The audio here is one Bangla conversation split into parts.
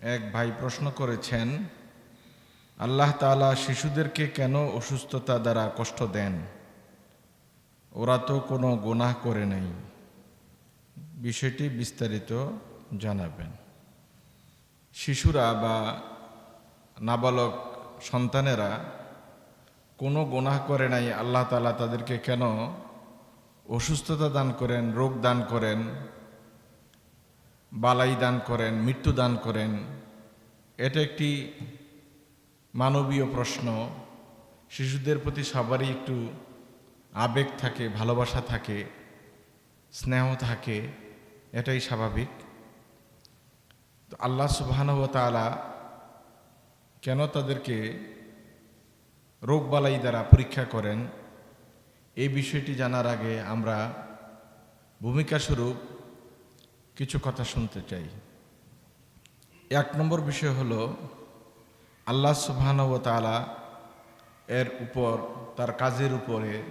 এক ভাই প্রশ্ন করেছেন, আল্লাহ তালা শিশুদেরকে কেন অসুস্থতা দ্বারা কষ্ট দেন? ওরা তো কোনো গুনাহ করে নেই। বিষয়টি বিস্তারিত জানাবেন। শিশুরা বা নাবালক সন্তানেরা কোনো গুনাহ করে নাই, আল্লাহ তালা তাদেরকে কেন অসুস্থতা দান করেন, রোগ দান করেন? বালাই দান করেন, মৃত্যু দান করেন, এটা একটি মানবীয় প্রশ্ন। শিশুদের প্রতি সবারই একটু আবেগ থাকে, ভালোবাসা থাকে, স্নেহ থাকে, এটাই স্বাভাবিক। তো আল্লাহ সুবাহানব তালা কেন তাদেরকে রোগবালাই দ্বারা পরীক্ষা করেন? এই বিষয়টি জানার আগে আমরা ভূমিকা স্বরূপ কিছু কথা শুনতে চাই। এক নম্বর বিষয় হল, আল্লাহ সুবহানাহু ওয়া এর উপর, তার কাজের উপরে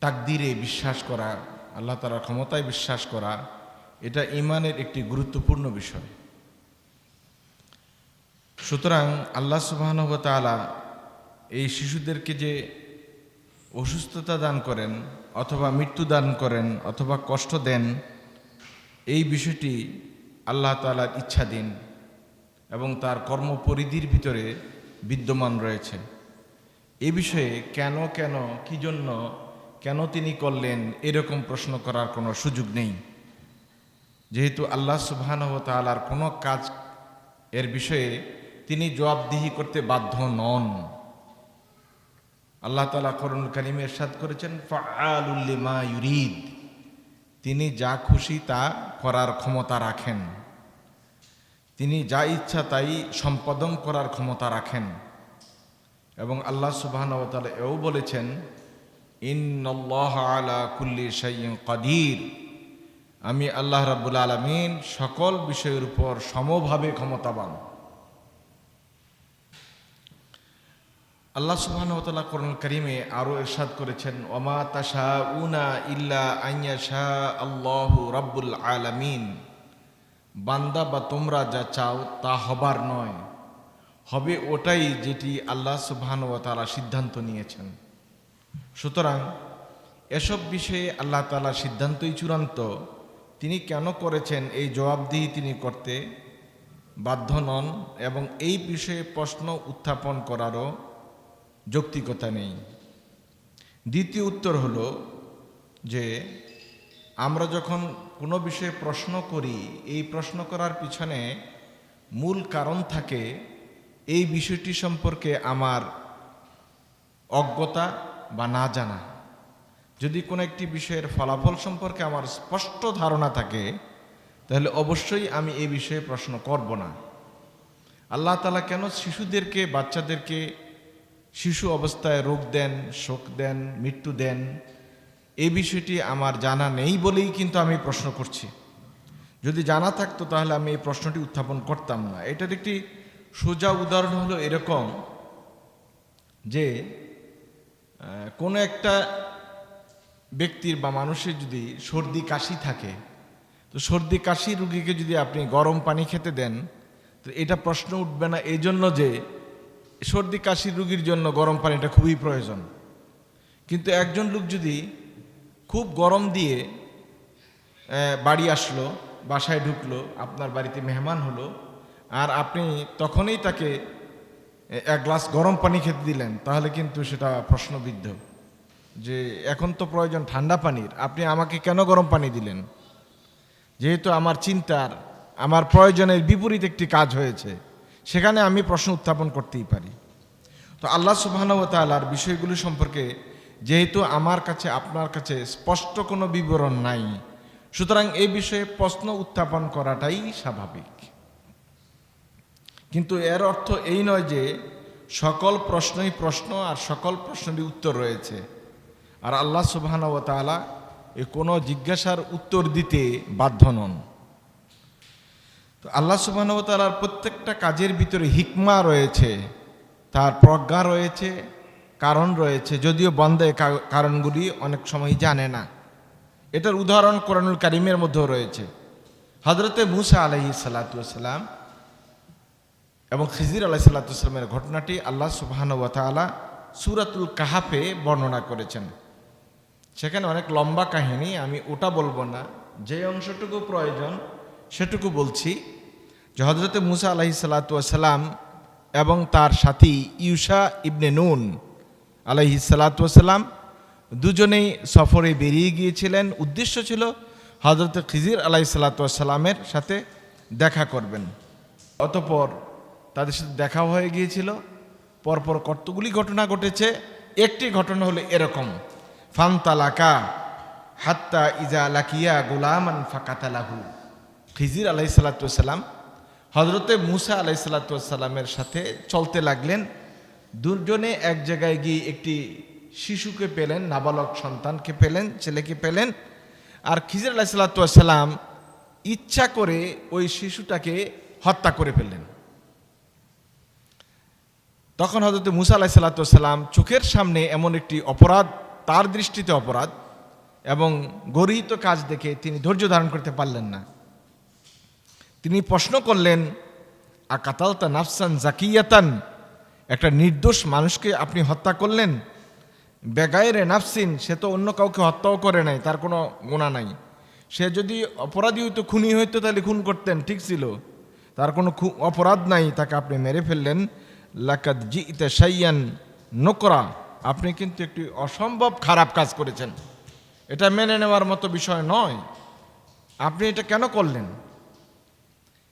তাকদিরে বিশ্বাস করা, আল্লাহ তাআলার ক্ষমতায় বিশ্বাস করা, এটা ইমানের একটি গুরুত্বপূর্ণ বিষয়। সুতরাং আল্লাহ তাআলা এই শিশুদেরকে যে অসুস্থতা দান করেন অথবা মৃত্যু দান করেন অথবা কষ্ট দেন, এই বিষয়টি আল্লাহ তালার ইচ্ছাধীন এবং তার কর্মপরিধির ভিতরে বিদ্যমান রয়েছে। এ বিষয়ে কেন কেন, কি জন্য, কেন তিনি করলেন, এরকম প্রশ্ন করার কোনো সুযোগ নেই। যেহেতু আল্লাহ সুবহানাহু ওয়া তাআলার কোনো কাজ এর বিষয়ে তিনি জবাবদিহি করতে বাধ্য নন। আল্লাহ তালা করুন কারিমে এরশাদ করেছেন ফাআলুল্লিমা ইউরিদ তিনি যা খুশি তা করার ক্ষমতা রাখেন। তিনি যা ইচ্ছা তাই সম্পাদন করার ক্ষমতা রাখেন। এবং আল্লাহ সুবাহানতালা এও বলেছেন, ইন্নল্লাহ আলা কুল্লি শাইইন কাদির আমি আল্লাহ রাব্বুল আলমিন সকল বিষয়ের উপর সমভাবে ক্ষমতাবান। আল্লাহ সুবহানতাল্লাহ করুন করিমে আরও এরশাদ করেছেন, ওমা তাশা উনা ইল্লা আইয়া শাহ আল্লাহ রাব্বুল আলামিন। বান্দা বা তোমরা যা চাও তা হবার নয়, হবে ওটাই যেটি আল্লাহ সুবহান ও তালা সিদ্ধান্ত নিয়েছেন। সুতরাং এসব বিষয়ে আল্লাহ তালা সিদ্ধান্তই চূড়ান্ত। তিনি কেন করেছেন এই জবাবদিহি তিনি করতে বাধ্য নন এবং এই বিষয়ে প্রশ্ন উত্থাপন করারও যৌক্তিকতা নেই। দ্বিতীয় উত্তর হলো যে আমরা যখন কোনো বিষয়ে প্রশ্ন করি, এই প্রশ্ন করার পিছনে মূল কারণ থাকে এই বিষয়টি সম্পর্কে আমার অজ্ঞতা বা না জানা। যদি কোনো একটি বিষয়ের ফলাফল সম্পর্কে আমার স্পষ্ট ধারণা থাকে, তাহলে অবশ্যই আমি এই বিষয়ে প্রশ্ন করব না। আল্লাহ তালা কেন শিশুদেরকে, বাচ্চাদেরকে শিশু অবস্থায় রোগ দেন, শোক দেন, মৃত্যু দেন এই বিষয়টি আমার জানা নেই বলেই কিন্তু আমি প্রশ্ন করছি। যদি জানা থাকতো তাহলে আমি এই প্রশ্নটি উত্থাপন করতাম না। এটার একটি সোজা উদাহরণ হলো এরকম যে কোনো একটা ব্যক্তির বা মানুষের যদি সর্দি কাশি থাকে, তো সর্দি কাশি রুগীকে যদি আপনি গরম পানি খেতে দেন, তো এটা প্রশ্ন উঠবে না। এই জন্য যে সর্দি কাশি রুগীর জন্য গরম পানিটা খুবই প্রয়োজন। কিন্তু একজন লোক যদি খুব গরম দিয়ে বাড়ি আসলো, বাসায় ঢুকলো, আপনার বাড়িতে মেহমান হলো, আর আপনি তখনই তাকে এক গ্লাস গরম পানি খেতে দিলেন, তাহলে কিন্তু সেটা প্রশ্নবিদ্ধ। যে এখন তো প্রয়োজন ঠান্ডা পানির, আপনি আমাকে কেন গরম পানি দিলেন? যেহেতু আমার চিন্তার, আমার প্রয়োজনের বিপরীত একটি কাজ হয়েছে। সেখানে আমি প্রশ্ন উত্থাপন করতেই পারি। তো আল্লাহ সুবাহানবতালার বিষয়গুলি সম্পর্কে যেহেতু আমার কাছে, আপনার কাছে স্পষ্ট কোনো বিবরণ নাই, সুতরাং এই বিষয়ে প্রশ্ন উত্থাপন করাটাই স্বাভাবিক। কিন্তু এর অর্থ এই নয় যে সকল প্রশ্নই প্রশ্ন আর সকল প্রশ্নেরই উত্তর রয়েছে। আর আল্লাহ সুবাহানবতালা এ কোনো জিজ্ঞাসার উত্তর দিতে বাধ্য নন। তো আল্লাহ সুবাহতালার প্রত্যেকটা কাজের ভিতরে হিকমা রয়েছে, তার প্রজ্ঞা রয়েছে, কারণ রয়েছে, যদিও বন্ধে কারণগুলি অনেক সময় জানে না। এটার উদাহরণ কোরআনুল কারিমের মধ্যেও রয়েছে। হজরতে মুসা আলহি সাল্লাতাম এবং খিজির আলাহি সাল্লাতামের ঘটনাটি আল্লাহ সুবাহান ওয়াতালা সুরাতুল কাহাফে বর্ণনা করেছেন। সেখানে অনেক লম্বা কাহিনী, আমি ওটা বলব না। যে অংশটুকু প্রয়োজন, সেটুকু বলছি। যে হজরতে মুসা আলাহি সাল্লাতাম এবং তার সাথী ইউসা ইবনে নুন আলাহি সাল্লাতাম দুজনেই সফরে বেরিয়ে গিয়েছিলেন। উদ্দেশ্য ছিল হজরত খিজির আলাহি সাল্লাতামের সাথে দেখা করবেন। অতপর তাদের সাথে দেখা হয়ে গিয়েছিল। পরপর কতগুলি ঘটনা ঘটেছে, একটি ঘটনা হলো এরকম। ফান্তালাকা হাত্তা ইজা লাকিয়া গোলামান ফাকাতালাহু। খিজির আলাই সাল্লাতাম হজরতে মুসা আলাই সাল্লাতামের সাথে চলতে লাগলেন। দুজনে এক জায়গায় গিয়ে একটি শিশুকে পেলেন, নাবালক সন্তানকে পেলেন, ছেলেকে পেলেন। আর খিজির আলাহ সাল্লাতাম ইচ্ছা করে ওই শিশুটাকে হত্যা করে ফেললেন। তখন হজরত মুসা আলাহ সাল্লাতাম চোখের সামনে এমন একটি অপরাধ, তার দৃষ্টিতে অপরাধ এবং গরিহিত কাজ দেখে তিনি ধৈর্য ধারণ করতে পারলেন না। তিনি প্রশ্ন করলেন আ আকাতালতা নাফসান জাকিয়াতান? একটা নির্দোষ মানুষকে আপনি হত্যা করলেন? বেগায়ের নাফসিন, সে তো অন্য কাউকে হত্যাও করে নাই, তার কোনো গুণা নাই। সে যদি অপরাধী হইতো, খুনি হইতো, তাহলে খুন করতেন, ঠিক ছিল। তার কোনো অপরাধ নাই, তাকে আপনি মেরে ফেললেন। লাকাত জি ইতে সাইয়ান নোকরা। আপনি কিন্তু একটি অসম্ভব খারাপ কাজ করেছেন। এটা মেনে নেওয়ার মতো বিষয় নয়। আপনি এটা কেন করলেন?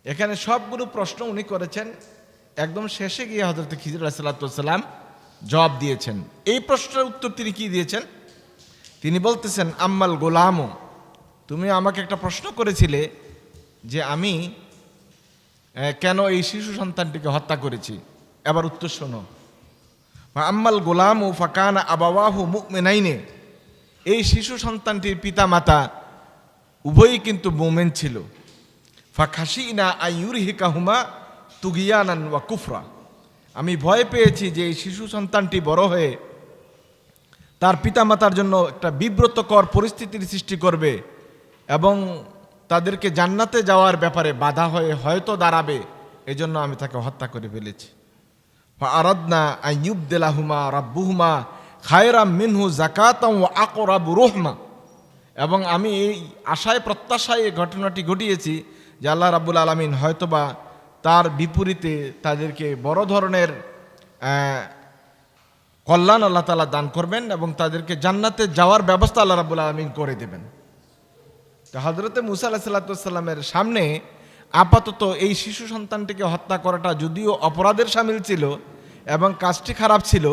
এখানে সবগুলো প্রশ্ন উনি করেছেন। একদম শেষে গিয়ে হজরত খিজির সাল্লাম জবাব দিয়েছেন। এই প্রশ্নের উত্তর তিনি কি দিয়েছেন? তিনি বলতেছেন, আম্মাল গোলামও তুমি আমাকে একটা প্রশ্ন করেছিলে যে আমি কেন এই শিশু সন্তানটিকে হত্যা করেছি? এবার উত্তর শোনো। আম্মাল গোলাম ও ফাকান আবাওয়াহু মুকমেনাইনে এই শিশু সন্তানটির পিতা মাতা উভয়ই কিন্তু মোমেন ছিল। ফাখাসিনা আইউর হিকাহুমা তুগিয়ানান ওয়া কুফরা। আমি ভয় পেয়েছি যে এই শিশু সন্তানটি বড় হয়ে তার পিতামাতার জন্য একটা বিব্রতকর পরিস্থিতির সৃষ্টি করবে এবং তাদেরকে জান্নাতে যাওয়ার ব্যাপারে বাধা হয়ে হয়তো দাঁড়াবে, এজন্য আমি তাকে হত্যা করে ফেলেছি। আরাদনা আইয়ুবদেলাহুমা রাব্বুহুমা খায়রাম মিনহু জাকাতাম আকরাবু রহমা। এবং আমি এই আশায় প্রত্যাশায় এই ঘটনাটি ঘটিয়েছি যে আল্লাহ রাব্বুল আলমিন হয়তোবা তার বিপরীতে তাদেরকে বড় ধরনের কল্যাণ আল্লাহ তালা দান করবেন এবং তাদেরকে জান্নাতে যাওয়ার ব্যবস্থা আল্লাহ রাবুল আলমিন করে দেবেন। তো হজরতে মুসা আল্লাহ সাল্লাতামের সামনে আপাতত এই শিশু সন্তানটিকে হত্যা করাটা যদিও অপরাধের সামিল ছিল এবং কাজটি খারাপ ছিল,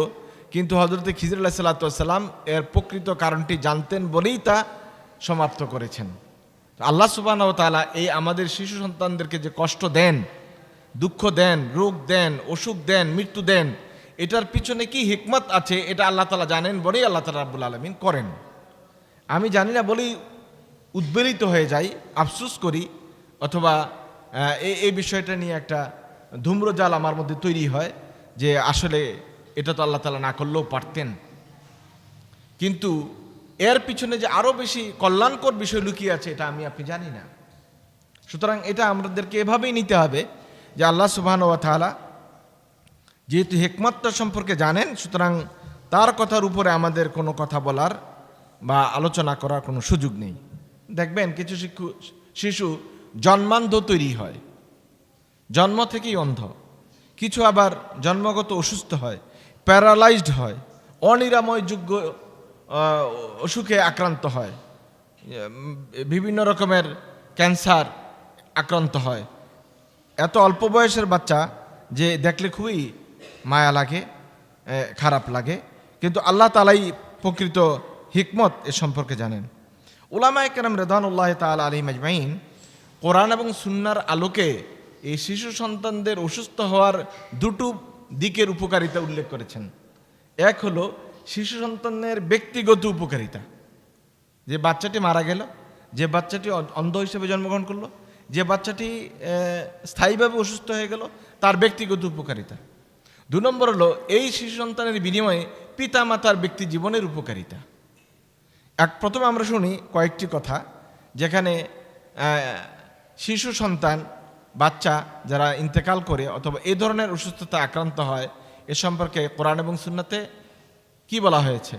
কিন্তু হজরতে খিজির সাল্লাতাম এর প্রকৃত কারণটি জানতেন বলেই তা সমাপ্ত করেছেন। আল্লাহ সুবাহ তালা এই আমাদের শিশু সন্তানদেরকে যে কষ্ট দেন, দুঃখ দেন, রোগ দেন, অসুখ দেন, মৃত্যু দেন, এটার পিছনে কি হিকমত আছে এটা আল্লাহ তালা জানেন বলেই আল্লাহ তালা রাবুল আলমিন করেন। আমি জানি না বলেই উদ্বেলিত হয়ে যাই, আফসুস করি, অথবা এই এই বিষয়টা নিয়ে একটা ধূম্রজাল আমার মধ্যে তৈরি হয় যে আসলে এটা তো আল্লাহ তালা না করলেও পারতেন। কিন্তু এর পিছনে যে আরও বেশি কল্যাণকর বিষয় লুকিয়ে আছে এটা আমি আপনি জানি না। সুতরাং এটা আমাদেরকে এভাবেই নিতে হবে যে আল্লাহ সুবহান ওয়া তাআলা যেহেতু হেকমতটা সম্পর্কে জানেন সুতরাং তার কথার উপরে আমাদের কোনো কথা বলার বা আলোচনা করার কোনো সুযোগ নেই। দেখবেন কিছু শিশু শিশু জন্মান্ধ তৈরি হয় জন্ম থেকেই অন্ধ। কিছু আবার জন্মগত অসুস্থ হয় প্যারালাইজড হয় অনিরাময় যোগ্য আহ, অসুখে আক্রান্ত হয়। বিভিন্ন রকমের ক্যান্সার আক্রান্ত হয়। এত অল্প বয়সের বাচ্চা যে দেখলে খুবই মায়া লাগে খারাপ লাগে। কিন্তু আল্লাহ তালাই প্রকৃত হিকমত এ সম্পর্কে জানেন। উলামা কেরাম রেদানুল্লাহ তাল আলী মাজমাইন কোরআন এবং সুন্নার আলোকে এই শিশু সন্তানদের অসুস্থ হওয়ার দুটো দিকের উপকারিতা উল্লেখ করেছেন। এক হলো শিশু সন্তানের ব্যক্তিগত উপকারিতা। যে বাচ্চাটি মারা গেল, যে বাচ্চাটি অন্ধ হিসেবে জন্মগ্রহণ করল, যে বাচ্চাটি স্থায়ীভাবে অসুস্থ হয়ে গেল, তার ব্যক্তিগত উপকারিতা। দু নম্বর হলো, এই শিশু সন্তানের বিনিময়ে পিতা মাতার ব্যক্তি জীবনের উপকারিতা। এক, প্রথমে আমরা শুনি কয়েকটি কথা, যেখানে শিশু সন্তান, বাচ্চা যারা ইন্তেকাল করে অথবা এ ধরনের অসুস্থতা আক্রান্ত হয়, এ সম্পর্কে কোরআন এবং সুন্নাতে কি বলা হয়েছে?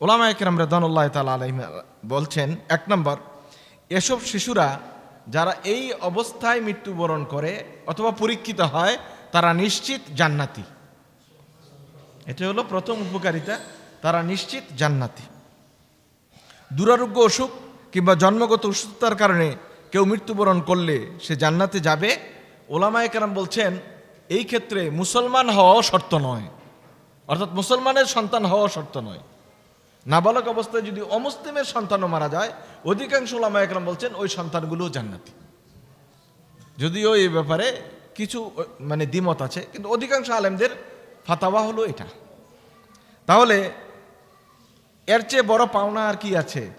ওলামা একরাম রেদানুল্লাহ তালা আলহিম বলছেন, এক নম্বর, এসব শিশুরা যারা এই অবস্থায় মৃত্যুবরণ করে অথবা পরীক্ষিত হয়, তারা নিশ্চিত জান্নাতি। এটা হলো প্রথম উপকারিতা, তারা নিশ্চিত জান্নাতি। দুরারোগ্য অসুখ কিংবা জন্মগত অসুস্থতার কারণে কেউ মৃত্যুবরণ করলে সে জান্নাতে যাবে। ওলামায় কেরাম বলছেন, এই ক্ষেত্রে মুসলমান হওয়াও শর্ত নয়। অর্থাৎ মুসলমানের সন্তান হওয়া শর্ত নয়। নাবালক অবস্থায় যদি অমুসলিমের সন্তানও মারা যায়, অধিকাংশ ওলামা একরাম বলছেন ওই সন্তানগুলোও জান্নাতি। যদিও এই ব্যাপারে কিছু মানে দ্বিমত আছে, কিন্তু অধিকাংশ আলেমদের ফাতাওয়া হলো এটা। তাহলে এর চেয়ে বড় পাওনা আর কি আছে?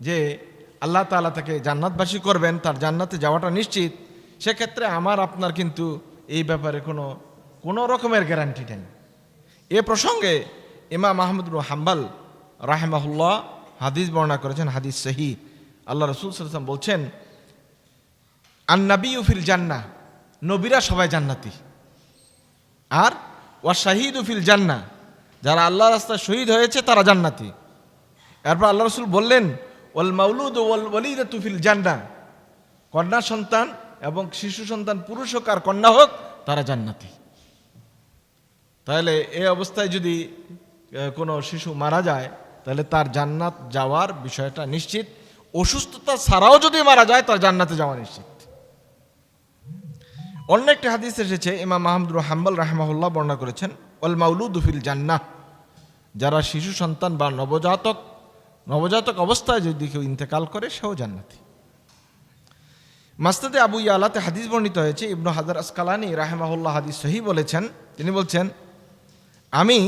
যে আল্লাহ তাআলা তাকে জান্নাতবাসী করবেন, তার জান্নাতে যাওয়াটা নিশ্চিত। সেক্ষেত্রে আমার, আপনার কিন্তু এই ব্যাপারে কোনো কোনো রকমের গ্যারান্টি নেই এ প্রসঙ্গে ইমাম মাহমুদুর হাম্বাল রাহেমাহুল্লাহ হাদিস বর্ণনা করেছেন, হাদিস সহি। আল্লাহ রসুল সাল্লাম বলছেন আন্নাবি উফিল জান্না নবীরা সবাই জান্নাতি। আর ওয়া শাহিদ উফিল জান্না যারা আল্লাহ রাস্তায় শহীদ হয়েছে তারা জান্নাতি। এরপর আল্লাহ রসুল বললেন ওয়াল মাউলুদ ওয়াল ওয়ালিদ তুফিল জান্না কন্যা সন্তান এবং শিশু সন্তান, পুরুষ হোক আর কন্যা হোক, তারা জান্নাতি। তাহলে এই অবস্থায় যদি কোনো শিশু মারা যায়, তাহলে তার জান্নাত যাওয়ার বিষয়টা নিশ্চিত। অসুস্থতা ছাড়াও যদি মারা যায়, তার জান্নাতে যাওয়া নিশ্চিত। অন্য একটি হাদিস এসেছে, ইমাম মাহমুদুর হাম্বাল রাহমাহুল্লাহ বর্ণনা করেছেন, ওয়াল মাউলুদ ফিল জান্নাহ। যারা শিশু সন্তান বা নবজাতক নবজাতক অবস্থায় যদি কেউ ইন্তেকাল করে, সেও জান্নাতি। মাস্তাদে আবু ইয়ালাতে হাদিস বর্ণিত হয়েছে, ইবনু হাজার আসকালানি রাহেমাহুল্লাহ হাদিস সহি বলেছেন, তিনি বলছেন আমি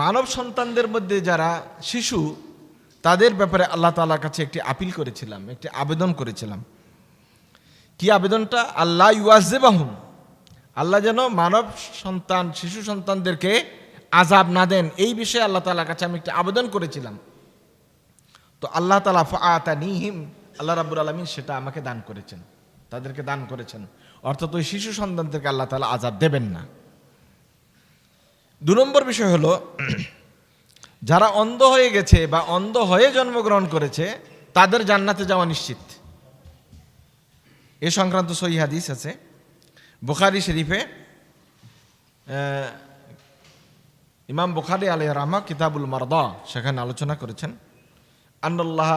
মানব সন্তানদের মধ্যে যারা শিশু, তাদের ব্যাপারে আল্লাহ তাআলার কাছে একটি আপিল করেছিলাম, একটি আবেদন করেছিলাম। কি আবেদনটা? আল্লাহ ইউআজেবাহুম আল্লাহ যেন মানব সন্তান, শিশু সন্তানদেরকে আজাব না দেন, এই বিষয়ে আল্লাহ তাআলার কাছে আমি একটি আবেদন করেছিলাম। তো আল্লাহ তালা ফাতা নিহিম, আল্লাহ রাবুল আলমিন সেটা আমাকে দান করেছেন, তাদেরকে দান করেছেন। অর্থাৎ ওই শিশু সন্তানদেরকে আল্লাহ তালা আজাব দেবেন না। দু নম্বর বিষয় হলো, যারা অন্ধ হয়ে গেছে বা অন্ধ হয়ে জন্মগ্রহণ করেছে, তাদের জান্নাতে যাওয়া নিশ্চিত। এ সংক্রান্ত সহি হাদিস আছে। বুখারি শরীফে ইমাম বুখারি আলহ রাহমা কিতাবুল মারদা, সেখানে আলোচনা করেছেন। আন্নাল্লাহ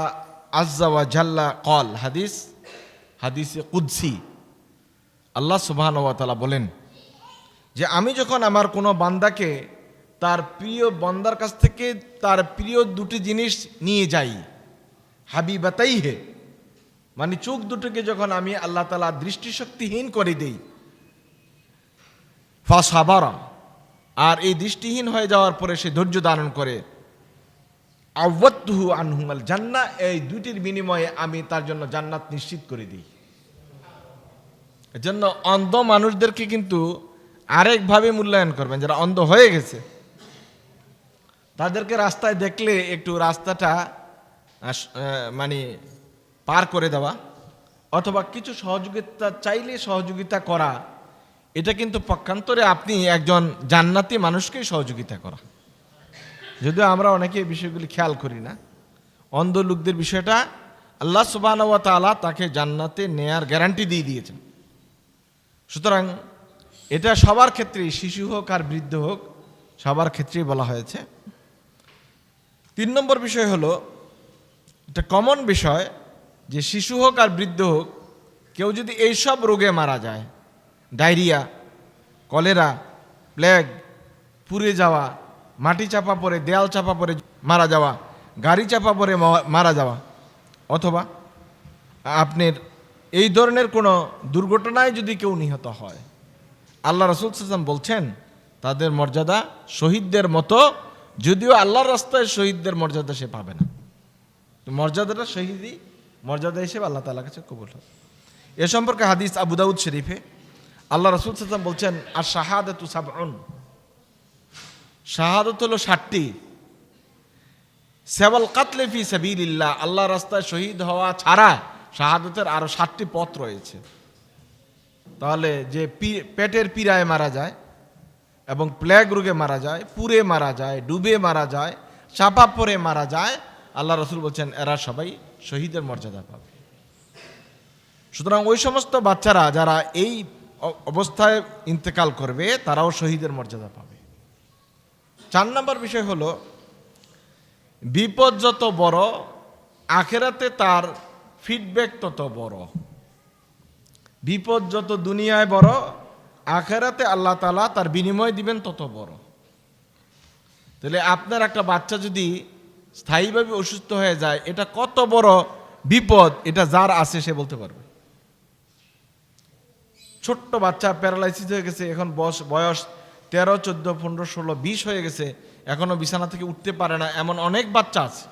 আজ্জা জাল্লা কল হাদিস, হাদিসে কুদসি। আল্লাহ সুবহান ওয়া তাআলা বলেন যে আমি যখন আমার কোনো বান্দাকে তার প্রিয় বান্দার কাছ থেকে তার প্রিয় দুটি জিনিস নিয়ে যাই হাবিবাতাই হে মানে চোখ দুটোকে যখন আমি আল্লাহ তালা দৃষ্টিশক্তিহীন করে দেই ফাসাবারা আর এই দৃষ্টিহীন হয়ে যাওয়ার পরে সে ধৈর্য ধারণ করে আওয়াত্তুহু আনহুমাল জান্না এই দুটির বিনিময়ে আমি তার জন্য জান্নাত নিশ্চিত করে দিই। এজন্য অন্ধ মানুষদেরকে কিন্তু আরেকভাবে মূল্যায়ন করবেন, যারা অন্ধ হয়ে গেছে। তাদেরকে রাস্তায় দেখলে একটু রাস্তাটা মানে পার করে দেওয়া, অথবা কিছু সহযোগিতা চাইলে সহযোগিতা করা, এটা কিন্তু পক্ষান্তরে আপনি একজন জান্নাতি মানুষকেই সহযোগিতা করা। যদিও আমরা অনেকে বিষয়গুলি খেয়াল করি না। অন্ধ লোকদের বিষয়টা আল্লাহ সুবাহ তাআলা তাকে জান্নাতে নেয়ার গ্যারান্টি দিয়ে দিয়েছেন। সুতরাং এটা সবার ক্ষেত্রেই, শিশু হোক আর বৃদ্ধ হোক, সবার ক্ষেত্রেই বলা হয়েছে। তিন নম্বর বিষয় হলো, এটা কমন বিষয় যে শিশু হোক আর বৃদ্ধ হোক, কেউ যদি এইসব রোগে মারা যায়, ডায়রিয়া, কলেরা, প্লেগ, পুড়ে যাওয়া, মাটি চাপা পড়ে, দেয়াল চাপা পড়ে, মারা যাওয়া, গাড়ি চাপা ম- মারা যাওয়া, অথবা আপনার এই ধরনের কোনো দুর্ঘটনায় যদি কেউ নিহত হয় আল্লাহ রসুল সাল্লাম বলছেন, তাদের মর্যাদা শহীদদের মতো, যদিও আল্লাহর রাস্তায় শহীদদের মর্যাদা সে পাবে না। মর্যাদাটা শহীদই মর্যাদা হিসেবে আল্লাহ তালার কাছে কবুল হবে এ সম্পর্কে হাদিস আবু দাউদ শরীফে আল্লাহ রসুল সাল্লাম বলছেন আর শাহাদাতু সাবউন। শাহাদত হলো ষাটটি। সেবল কাতলে ফি সাবিলিল্লাহ। আল্লাহ রাস্তায় শহীদ হওয়া ছাড়া শাহাদতের আরও সাতটি পথ রয়েছে। তাহলে যে পেটের পীড়ায় মারা যায় এবং প্লেগ রোগে মারা যায়, পুড়ে মারা যায়, ডুবে মারা যায়, চাপা পরে মারা যায়, আল্লাহ রসুল বলছেন, এরা সবাই শহীদের মর্যাদা পাবে। সুতরাং ওই সমস্ত বাচ্চারা যারা এই অবস্থায় ইন্তেকাল করবে, তারাও শহীদের মর্যাদা পাবে। চার নম্বর বিষয় হলো, বিপদ যত বড়, আখেরাতে তার ফিডব্যাক তত বড়। বিপদ যত দুনিয়ায় বড়, আখেরাতে আল্লাহ তালা তার বিনিময় দিবেন তত বড়। তাহলে আপনার একটা বাচ্চা যদি স্থায়ীভাবে অসুস্থ হয়ে যায়, এটা কত বড় বিপদ, এটা যার আছে সে বলতে পারবে। ছোট্ট বাচ্চা প্যারালাইসিস হয়ে গেছে, এখন বয়স বয়স তেরো, চোদ্দ, পনেরো, ষোলো, বিশ হয়ে গেছে, এখনও বিছানা থেকে উঠতে পারে না, এমন অনেক বাচ্চা আছে।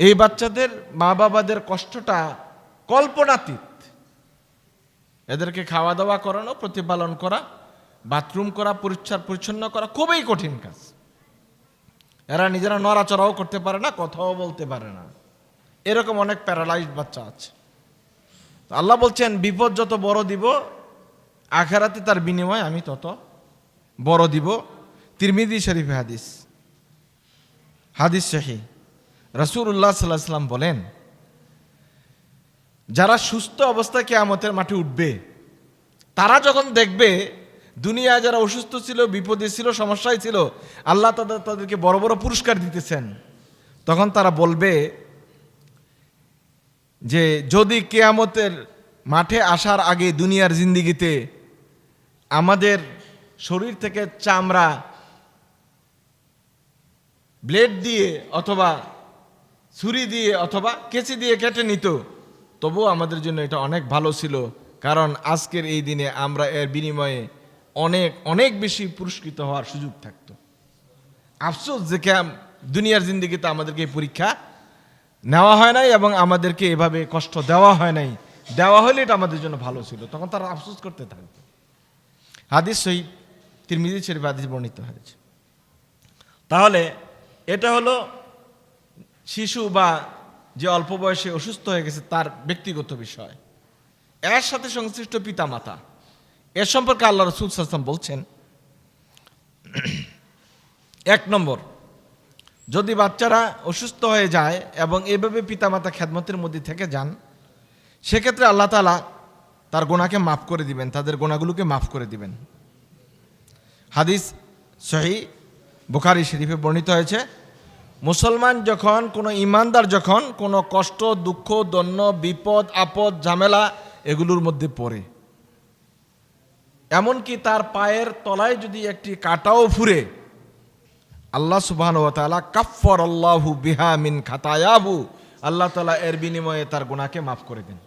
এই বাচ্চাদের মা বাবাদের কষ্টটা কল্পনাতীত। এদেরকে খাওয়া দাওয়া করানো, প্রতিপালন করা, বাথরুম করা, পরিষ্কার পরিচ্ছন্ন করা খুবই কঠিন কাজ। এরা নিজেরা নড়াচড়াও করতে পারে না, কথাও বলতে পারে না। এরকম অনেক প্যারালাইজড বাচ্চা আছে। আল্লাহ বলছেন, বিপদ যত বড় দিব, আখেরাতে তার বিনিময় আমি তত বড় দিব। তিরমিদি শরীফে হাদিস। হাদিস শাহী রসুল্লাহ সাল্লাহ সাল্লাম বলেন যারা সুস্থ অবস্থায় কেয়ামতের মাঠে উঠবে, তারা যখন দেখবে দুনিয়ায় যারা অসুস্থ ছিল, বিপদে ছিল, সমস্যায় ছিল, আল্লাহ তাদের তাদেরকে বড় বড় পুরস্কার দিতেছেন, তখন তারা বলবে যে, যদি কেয়ামতের মাঠে আসার আগে দুনিয়ার জিন্দিগিতে আমাদের শরীর থেকে চামড়া, ব্লেড দিয়ে অথবা ছুরি দিয়ে অথবা কেচি দিয়ে কেটে নিত তবুও আমাদের জন্য এটা অনেক ভালো ছিল, কারণ আজকের এই দিনে আমরা এর বিনিময়ে অনেক অনেক বেশি পুরস্কৃত হওয়ার সুযোগ থাকতো। আফসোস যে কেম- দুনিয়ার জিন্দিগিতে আমাদেরকে পরীক্ষা নেওয়া হয় নাই এবং আমাদেরকে এভাবে কষ্ট দেওয়া হয় নাই। দেওয়া হলে এটা আমাদের জন্য ভালো ছিল, তখন তারা আফসোস করতে থাকতো। হাদিস সহি, তিরমিজি শরীফ হাদিস বর্ণিত হয়েছে। তাহলে এটা হলো শিশু বা যে অল্প বয়সে অসুস্থ হয়ে গেছে তার ব্যক্তিগত বিষয়। এর সাথে সংশ্লিষ্ট পিতা মাতা এর সম্পর্কে আল্লাহ রসুল সাল্লাম বলছেন, এক নম্বর, যদি বাচ্চারা অসুস্থ হয়ে যায় এবং এভাবে পিতামাতা খেদমতের মধ্যে থেকে যান, সেক্ষেত্রে আল্লাহ তালা তার গোনাকে মাফ করে দিবেন, তাদের গোনাগুলোকে মাফ করে দিবেন। হাদিস সহি, বুখারি শরীফে বর্ণিত হয়েছে মুসলমান যখন, কোনো ইমানদার যখন কোনো কষ্ট, দুঃখ দন্য বিপদ, আপদ, ঝামেলা এগুলোর মধ্যে পড়ে। এমনকি তার পায়ের তলায় যদি একটি কাটাও ফুরে আল্লাহ সুবহান কাফফর আল্লাহু বিহা মিন খাতায়াহু, আল্লাহ তাআলা এর বিনিময়ে তার গুনাহকে মাফ করে দেন।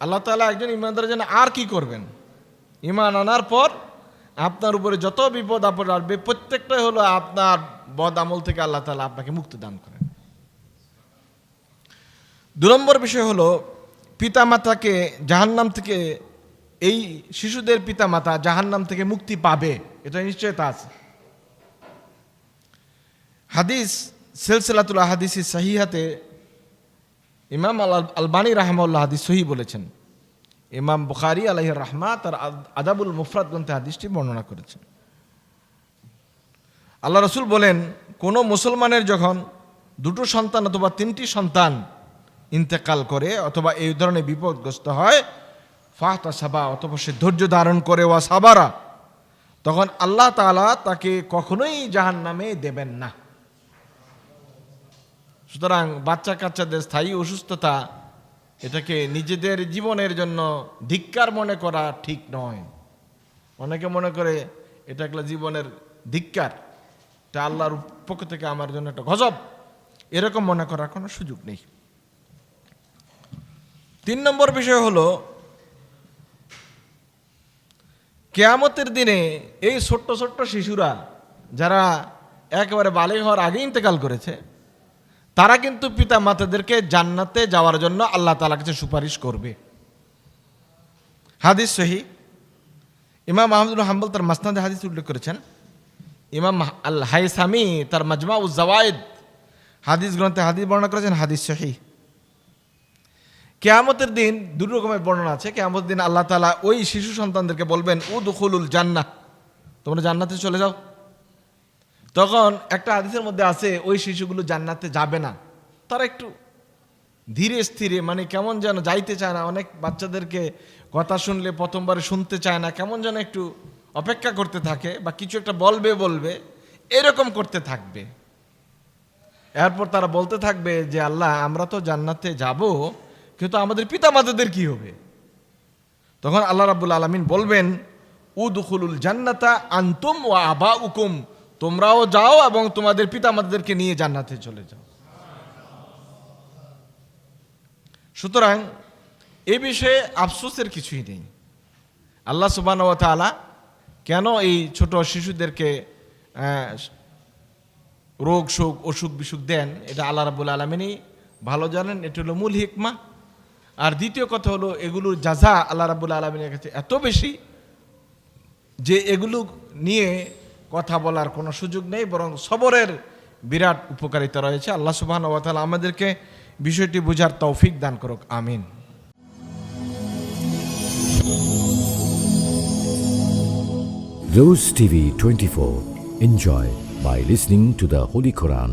আল্লাহ তাআলা একজন ইমানদারের জন্য আর কি করবেন। ইমান আনার পর আপনার উপরে যত বিপদ আপদ আসবে, প্রত্যেকটাই হলো আপনার বদ আমল থেকে আল্লাহ তালা আপনাকে মুক্তি দান করেন। দু নম্বর বিষয় হলো, পিতামাতাকে জাহান্নাম থেকে, এই শিশুদের পিতামাতা জাহান্নাম থেকে মুক্তি পাবে, এটা নিশ্চয়তা আছে। হাদিস, সেলসেলাতুল হাদিসি সাহিহাতে ইমাম আল আলবানী রাহমাল্লাহ হাদিস সহি বলেছেন ইমাম বুখারি আলাহ রাহমা তার আদাবুল মুফরাত গ্রন্থে হাদিসটি বর্ণনা করেছেন। আল্লাহ রসুল বলেন, কোনো মুসলমানের যখন দুটো সন্তান অথবা তিনটি সন্তান ইন্তেকাল করে অথবা এই ধরনের বিপদগ্রস্ত হয়, ফাহতা সাবা অথবা সে ধৈর্য ধারণ করে, ওয়া সাবারা, তখন আল্লাহ তাআলা তাকে কখনোই জাহান নামে দেবেন না। সুতরাং বাচ্চা কাচ্চাদের স্থায়ী অসুস্থতা এটাকে নিজেদের জীবনের জন্য ধিক্কার মনে করা ঠিক নয়। অনেকে মনে করে এটা একটা জীবনের ধিক্কার, এটা আল্লাহর পক্ষ থেকে আমার জন্য একটা গজব। এরকম মনে করার কোনো সুযোগ নেই। তিন নম্বর বিষয় হলো, কেয়ামতের দিনে এই ছোট্ট ছোট্ট শিশুরা যারা একেবারে বালিগ হওয়ার আগে ইন্তেকাল করেছে তারা কিন্তু পিতা মাতাদেরকে জান্নাতে যাওয়ার জন্য আল্লাহ তালা কাছে সুপারিশ করবে। হাদিস সহি। ইমাম আহমদুল হাম্বল তার মাসনাদে হাদিস উল্লেখ করেছেন। ইমাম আল হাইসামি তার মাজমা উজ্জাওয়াইদ হাদিস গ্রন্থে হাদিস বর্ণনা করেছেন, হাদিস সহি। কেয়ামতের দিন দু রকমের বর্ণনা আছে। কেয়ামতের দিন আল্লাহ তালা ওই শিশু সন্তানদেরকে বলবেন উ দুখুলুল জান্না তোমরা জান্নাতে চলে যাও। তখন একটা হাদিসের মধ্যে আছে, ওই শিশুগুলো জান্নাতে যাবে না। তারা একটু ধীরে স্থিরে মানে কেমন যেন যাইতে চায় না, অনেক বাচ্চাদেরকে কথা শুনলে প্রথমবার শুনতে চায় না, কেমন যেন একটু অপেক্ষা করতে থাকে বা কিছু একটা বলবে বলবে, এরকম করতে থাকবে। এরপর তারা বলতে থাকবে যে, আল্লাহ, আমরা তো জান্নাতে যাব, কিন্তু আমাদের পিতামাতাদের কি হবে? তখন আল্লাহ রাবুল আলমিন বলবেন, উদুখুলুল জান্নাতা আন্তুম ও আবা উকুম তোমরাও যাও এবং তোমাদের পিতামাতাদেরকে নিয়ে জান্নাতে চলে যাও। সুতরাং এ বিষয়ে আফসোসের কিছুই নেই। আল্লাহ সুবান ও তালা কেন এই ছোট শিশুদেরকে রোগ শোক অসুখ, বিসুখ দেন? এটা আল্লাহ রাবুল আলমিনই ভালো জানেন, এটা হলো মূল হিকমা। আর দ্বিতীয় কথা হলো, এগুলোর যাজা আল্লাহ রাবুল আলমিনের কাছে এত বেশি যে এগুলো নিয়ে কথা বলার কোনো সুযোগ নেই, বরং সবরের বিরাট উপকারিতা রয়েছে আল্লাহ সুবাহ আমাদেরকে বিষয়টি বোঝার তৌফিক দান করুক, আমিন Rose TV 24. Enjoy by listening to the Holy Quran.